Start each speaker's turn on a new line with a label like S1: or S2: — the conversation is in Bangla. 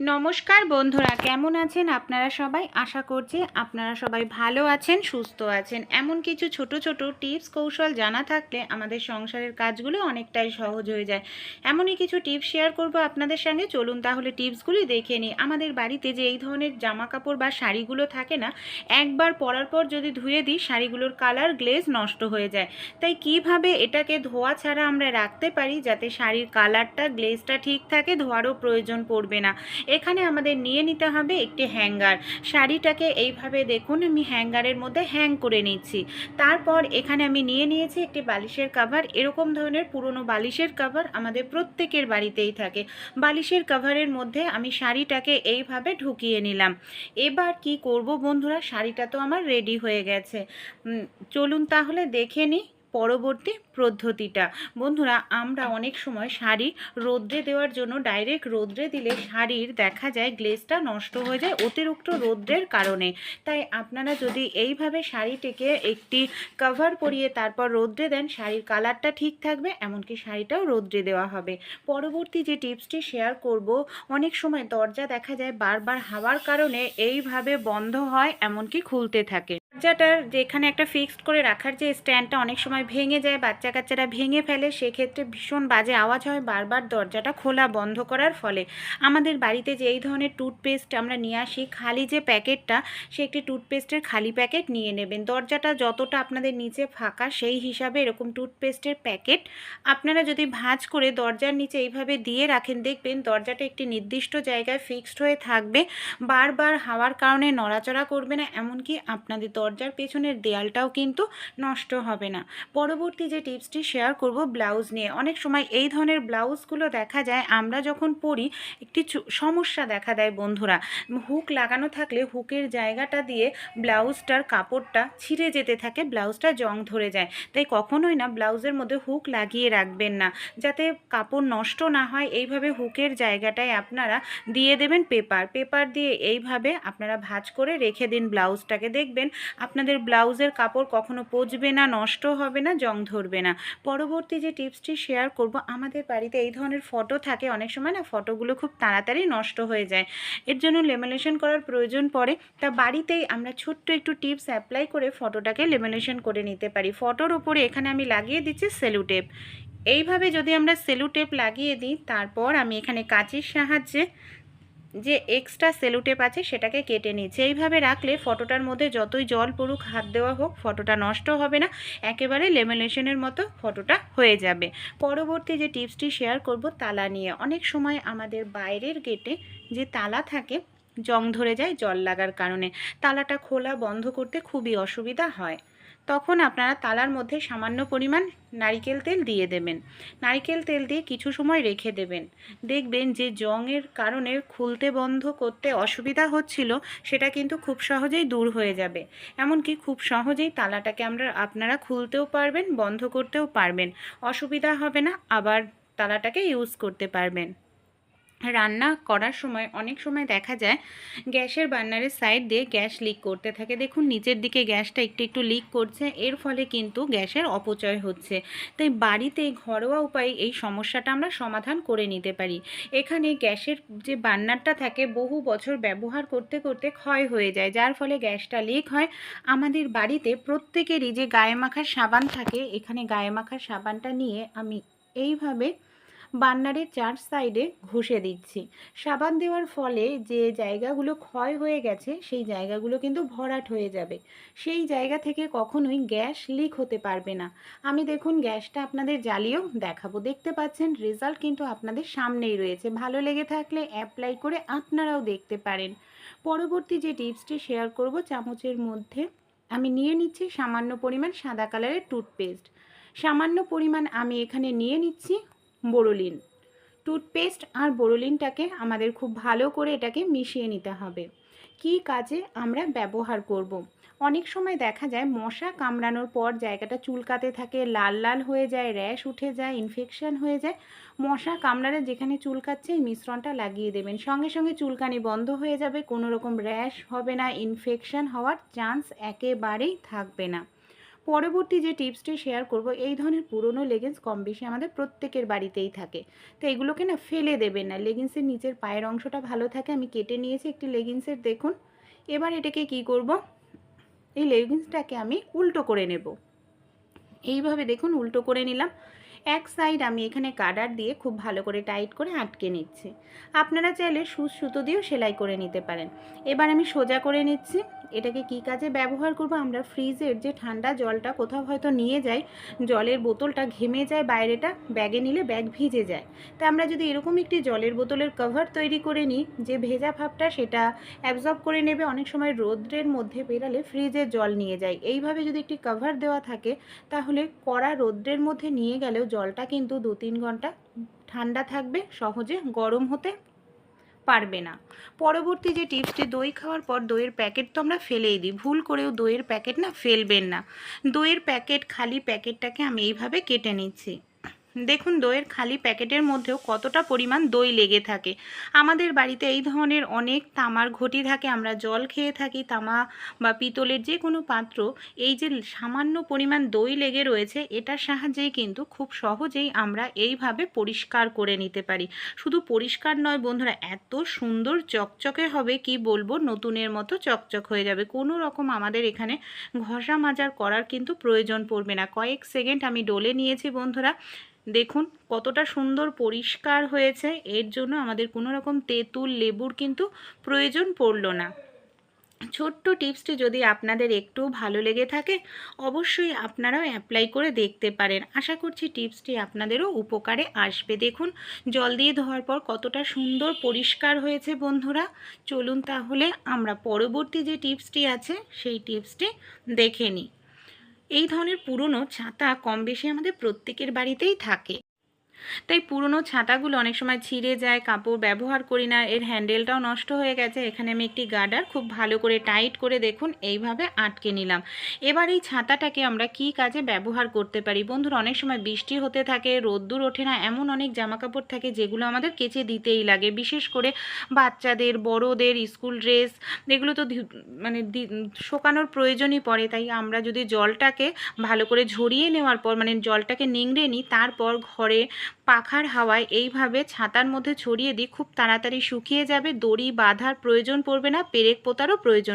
S1: নমস্কার বন্ধুরা, কেমন আছেন আপনারা সবাই? আশা করছি আপনারা সবাই ভালো আছেন, সুস্থ আছেন। এমন কিছু ছোট ছোট টিপস, কৌশল জানা থাকলে আমাদের সংসারের কাজগুলো অনেকটাই সহজ হয়ে যায়। এমনই কিছু টিপস শেয়ার করব আপনাদের সঙ্গে। চলুন তাহলে টিপসগুলি দেখে নিই। আমাদের বাড়িতে যে এই ধরনের জামা কাপড় বা শাড়িগুলো থাকে না, একবার পরার পর যদি ধুয়ে দিই, শাড়িগুলোর কালার গ্লেজ নষ্ট হয়ে যায়। তাই কীভাবে এটাকে ধোয়া ছাড়া আমরা রাখতে পারি যাতে শাড়ির কালারটা গ্লেজটা ঠিক থাকে, ধোয়ারও প্রয়োজন পড়বে না? এখানে আমাদের নিয়ে নিতে হবে একটি হ্যাঙ্গার। শাড়িটাকে এইভাবে দেখুন, আমি হ্যাঙ্গারের মধ্যে হ্যাং করে নিচ্ছি। তারপর এখানে আমি নিয়ে নিয়েছি একটি বালিশের কাভার এরকম ধরনের পুরনো বালিশের কাভার আমাদের প্রত্যেকের বাড়িতেই থাকে। বালিশের কাভারের মধ্যে আমি শাড়িটাকে এইভাবে ঢুকিয়ে নিলাম। এবার কি করব বন্ধুরা? শাড়িটা তো আমার রেডি হয়ে গেছে। চলুন তাহলে দেখে নিই। পরবর্তী পদ্ধতিটা। বন্ধুরা, আমরা অনেক সময় শাড়ি রোদ্রে দেওয়ার জন্য ডাইরেক্ট রোদ্রে দিলে শাড়ির দেখা যায় গ্লেজটা নষ্ট হয়ে যায় অতিরিক্ত রোদ্রের কারণে। তাই আপনারা যদি এইভাবে শাড়িটিকে একটি কভার পরিয়ে তারপর রোদ্রে দেন, শাড়ির কালারটা ঠিক থাকবে, এমনকি শাড়িটাও রোদ্রে দেওয়া হবে। পরবর্তী যে টিপসটি শেয়ার করব, অনেক সময় দরজা দেখা যায় বারবার হাওয়ার কারণে এইভাবে বন্ধ হয়, এমনকি খুলতে থাকে। দরজাটার যেখানে একটা ফিক্সড করে রাখার যে স্ট্যান্ডটা অনেক সময় ভেঙে যায় বাচ্চা কাচ্চারা ভেঙে ফেলে, সেক্ষেত্রে ভীষণ বাজে আওয়াজ হয়, বারবার দরজাটা খোলা বন্ধ করার ফলে। আমাদের বাড়িতে যে এই ধরনের টুথপেস্ট আমরা নিয়ে আসি, খালি যে প্যাকেটটা, সে একটি টুথপেস্টের খালি প্যাকেট নিয়ে নেবেন। দরজাটা যতটা আপনাদের নিচে ফাঁকা, সেই হিসাবে এরকম টুথপেস্টের প্যাকেট আপনারা যদি ভাঁজ করে দরজার নিচে এইভাবে দিয়ে রাখেন, দেখবেন দরজাটা একটি নির্দিষ্ট জায়গায় ফিক্সড হয়ে থাকবে। বারবার হাওয়ার কারণে নড়াচড়া করবে না, এমনকি আপনাদের দরজার পেছনের দেয়ালটাও কিন্তু নষ্ট হবে না। পরবর্তী যে টিপসটি শেয়ার করব ব্লাউজ নিয়ে। অনেক সময় এই ধরনের ব্লাউজগুলো দেখা যায়, আমরা যখন পরি, একটি সমস্যা দেখা দেয় বন্ধুরা। হুক লাগানো থাকলে হুকের জায়গাটা দিয়ে ব্লাউজটার কাপড়টা ছিঁড়ে যেতে থাকে, ব্লাউজটা জং ধরে যায়। তাই কখনোই না, ব্লাউজের মধ্যে হুক লাগিয়ে রাখবেন না। যাতে কাপড় নষ্ট না হয়, এইভাবে হুকের জায়গাটায় আপনারা দিয়ে দেবেন পেপার। পেপার দিয়ে এইভাবে আপনারা ভাঁজ করে রেখে দিন ব্লাউজটাকে। দেখবেন আপনাদের ব্লাউজের কাপড় কখনো পচবে না, নষ্ট হবে না, জং ধরবে না। পরবর্তী যে টিপসটি শেয়ার করব, আমাদের বাড়িতে এই ধরনের ফটো থাকে। অনেক সময় না ফটোগুলো খুব তাড়াতাড়ি নষ্ট হয়ে যায়। এর জন্য লেমিনেশন করার প্রয়োজন পড়ে। তা বাড়িতেই আমরা ছোট্ট একটু টিপস অ্যাপ্লাই করে ফটোটাকে লেমিনেশন করে নিতে পারি। ফটোর ওপরে এখানে আমি লাগিয়ে দিচ্ছি সেলুটেপ। এইভাবে যদি আমরা সেলুটেপ লাগিয়ে দিই, তারপর আমি এখানে কাঁচির সাহায্যে যে এক্সট্রা সেলুটেপ আছে সেটাকে কেটে নিচ্ছি এইভাবে রাখলে ফটোটার মধ্যে যতই জল পড়ুক, হাত দেওয়া হোক ফটোটা নষ্ট হবে না। একেবারে লেমিনেশনের মতো ফটোটা হয়ে যাবে। পরবর্তী যে টিপসটি শেয়ার করব তালা নিয়ে। অনেক সময় আমাদের বাইরের গেটে যে তালা থাকে, জং ধরে যায়, জল লাগার কারণে। তালাটা খোলা বন্ধ করতে খুবই অসুবিধা হয়। তখন আপনারা তালার মধ্যে সামান্য পরিমাণ নারিকেল তেল দিয়ে দেবেন। নারিকেল তেল দিয়ে কিছু সময় রেখে দেবেন। দেখবেন যে জংয়ের কারণে খুলতে বন্ধ করতে অসুবিধা হচ্ছিল, সেটা কিন্তু খুব সহজেই দূর হয়ে যাবে। এমনকি খুব সহজেই তালাটাকে আমরা, আপনারা খুলতেও পারবেন, বন্ধ করতেও পারবেন। অসুবিধা হবে না, আবার তালাটাকে ইউজ করতে পারবেন। রান্না করার সময় অনেক সময় দেখা যায় গ্যাসের বার্নারের সাইড দিয়ে গ্যাস লিক করতে থাকে। দেখুন, নিচের দিকে গ্যাসটা একটু একটু লিক করছে, এর ফলে কিন্তু গ্যাসের অপচয় হচ্ছে। তাই বাড়িতে ঘরোয়া উপায়ে এই সমস্যাটা আমরা সমাধান করে নিতে পারি। এখানে গ্যাসের যে বার্নারটা থাকে, বহু বছর ব্যবহার করতে করতে ক্ষয় হয়ে যায়। যার ফলে গ্যাসটা লিক হয়। আমাদের বাড়িতে প্রত্যেকেরই যে গায়ে মাখার সাবান থাকে, এখানে গায়ে মাখার সাবানটা নিয়ে আমি এইভাবে বান্নারের চার সাইডে ঘষে দিচ্ছি। সাবান দেওয়ার ফলে যে জায়গাগুলো ক্ষয় হয়ে গেছে, সেই জায়গাগুলো কিন্তু ভরাট হয়ে যাবে। সেই জায়গা থেকে কখনোই গ্যাস লিক হতে পারবে না। আমি দেখুন গ্যাসটা আপনাদের জ্বালিয়েও দেখাবো। দেখতে পাচ্ছেন, রেজাল্ট কিন্তু আপনাদের সামনেই রয়েছে। ভালো লেগে থাকলে অ্যাপ্লাই করে আপনারাও দেখতে পারেন। পরবর্তী যে টিপসটি শেয়ার করব চামচের মধ্যে, আমি নিয়ে নিচ্ছি সামান্য পরিমাণ সাদা কালারের টুথপেস্ট। সামান্য পরিমাণ আমি এখানে নিয়ে নিচ্ছি বোরোলিন। টুথপেস্ট আর বোরোলিনটাকে আমাদের খুব ভালো করে এটাকে মিশিয়ে নিতে হবে। কী কাজে আমরা ব্যবহার করব। অনেক সময় দেখা যায় মশা কামড়ানোর পর জায়গাটা চুলকাতে থাকে, লাল লাল হয়ে যায়, র্যাশ উঠে যায় ইনফেকশান হয়ে যায়। মশা কামড়ালে যেখানে চুলকাচ্ছে এই মিশ্রণটা লাগিয়ে দেবেন। সঙ্গে সঙ্গে চুলকানি বন্ধ হয়ে যাবে, কোনো রকম র্যাশ হবে না ইনফেকশান হওয়ার চান্স একেবারেই থাকবে না। পরবর্তী যে টিপসটি শেয়ার করব, এই ধরনের পুরনো লেগিংস কম বেশি আমাদের প্রত্যেকের বাড়িতেই থাকে। তো এগুলোকে না ফেলে দেবেন না। লেগিংসের নিচের পায়ের অংশটা ভালো থাকে। আমি কেটে নিয়েছি একটি লেগিংসের দেখুন। এবার এটাকে কি করব? এই লেগিংসটাকে আমি উল্টো করে নেব। এইভাবে দেখুন, উল্টো করে নিলাম। এক সাইড আমি এখানে কাডার দিয়ে খুব ভালো করে টাইট করে আটকে নিচ্ছি। আপনারা চাইলে সুচ সুতো দিয়েও সেলাই করে নিতে পারেন। এবার আমি সোজা করে নিচ্ছি। এটাকে কি কাজে ব্যবহার করব? আমরা ফ্রিজের যে ঠান্ডা জলটা কোথাও হয়তো নিয়ে যাই, জলের বোতলটা ঘেমে যায়, বাইরেটা ব্যাগে নিলে ব্যাগ ভিজে যায়। তা আমরা যদি এরকম একটি জলের বোতলের কভার তৈরি করে নিই, যে ভেজা ভাবটা সেটা অ্যাবজর্ব করে নেবে, অনেক সময় রোদ্রের মধ্যে বেরালে ফ্রিজের জল নিয়ে যায়। এইভাবে যদি একটি কভার দেওয়া থাকে, তাহলে কড়া রোদ্রের মধ্যে নিয়ে গেলেও জলটা কিন্তু দু তিন ঘণ্টা ঠান্ডা থাকবে, সহজে গরম হতে পারবে না। পরবর্তী যে টিপসটি দই খাওয়ার পর দইয়ের প্যাকেট তো আমরা ফেলেই দিই। ভুল করেও দইয়ের প্যাকেট না, ফেলবেন না। দইয়ের প্যাকেট খালি প্যাকেটটাকে আমি এইভাবে কেটে নিচ্ছি। দেখুন, দইয়ের খালি প্যাকেটের মধ্যেও কতটা পরিমাণ দই লেগে থাকে। আমাদের বাড়িতে এই ধরনের অনেক তামার ঘটি থাকে, আমরা জল খেয়ে থাকি। তামা বা পিতলের যে কোনো পাত্র, এই যে সামান্য পরিমাণ দই লেগে রয়েছে, এটার সাহায্যেই কিন্তু খুব সহজেই আমরা এইভাবে পরিষ্কার করে নিতে পারি। শুধু পরিষ্কার নয় বন্ধুরা, এত সুন্দর চকচকে হবে, কি বলব, নতুনের মতো চকচক হয়ে যাবে। কোনো রকম আমাদের এখানে ঘষা মাজার করার কিন্তু প্রয়োজন পড়বে না। কয়েক সেকেন্ড আমি ডলে নিয়েছি বন্ধুরা। দেখুন, কতটা সুন্দর পরিষ্কার হয়েছে। এর জন্য আমাদের কোনো রকম তেঁতুল, লেবুর কিন্তু প্রয়োজন পড়ল না। ছোট্ট টিপসটি যদি আপনাদের একটু ভালো লেগে থাকে, অবশ্যই আপনারাও অ্যাপ্লাই করে দেখতে পারেন। আশা করছি টিপসটি আপনাদেরও উপকারে আসবে। দেখুন, জল দিয়ে ধোয়ার পর কতটা সুন্দর পরিষ্কার হয়েছে বন্ধুরা। চলুন তাহলে আমরা পরবর্তী যে টিপসটি আছে, সেই টিপসটি দেখে নিই। এই ধরনের পুরনো ছাতা কম বেশি আমাদের প্রত্যেকের বাড়িতেই থাকে। তাই পুরনো ছাতাগুলো অনেক সময় ছিঁড়ে যায়, কাপড় ব্যবহার করি না, এর হ্যান্ডেলটাও নষ্ট হয়ে গেছে। এখানে আমি একটি গার্ডার খুব ভালো করে টাইট করে দেখুন, এইভাবে আটকে নিলাম। এবার এই ছাতাটাকে আমরা কি কাজে ব্যবহার করতে পারি? বন্ধুরা, অনেক সময় বৃষ্টি হতে থাকে, রোদ্দুর ওঠে না, এমন অনেক জামা কাপড় থাকে যেগুলো আমাদের কেচে দিতেই লাগে। বিশেষ করে বাচ্চাদের, বড়দের, স্কুল ড্রেস, এগুলো তো মানে শোকানোর প্রয়োজনই পড়ে। তাই আমরা যদি জলটাকে ভালো করে ঝরিয়ে নেওয়ার পর মানে জলটাকে নিংড়ে নিই, তারপর ঘরে পাখার হাওয়ায় এইভাবে ছাতার মধ্যে ছড়িয়ে দিই খুব তাড়াতাড়ি শুকিয়ে যাবে, দড়ি বাঁধার প্রয়োজন পড়বে না, পেরেক পোতারও প্রয়োজন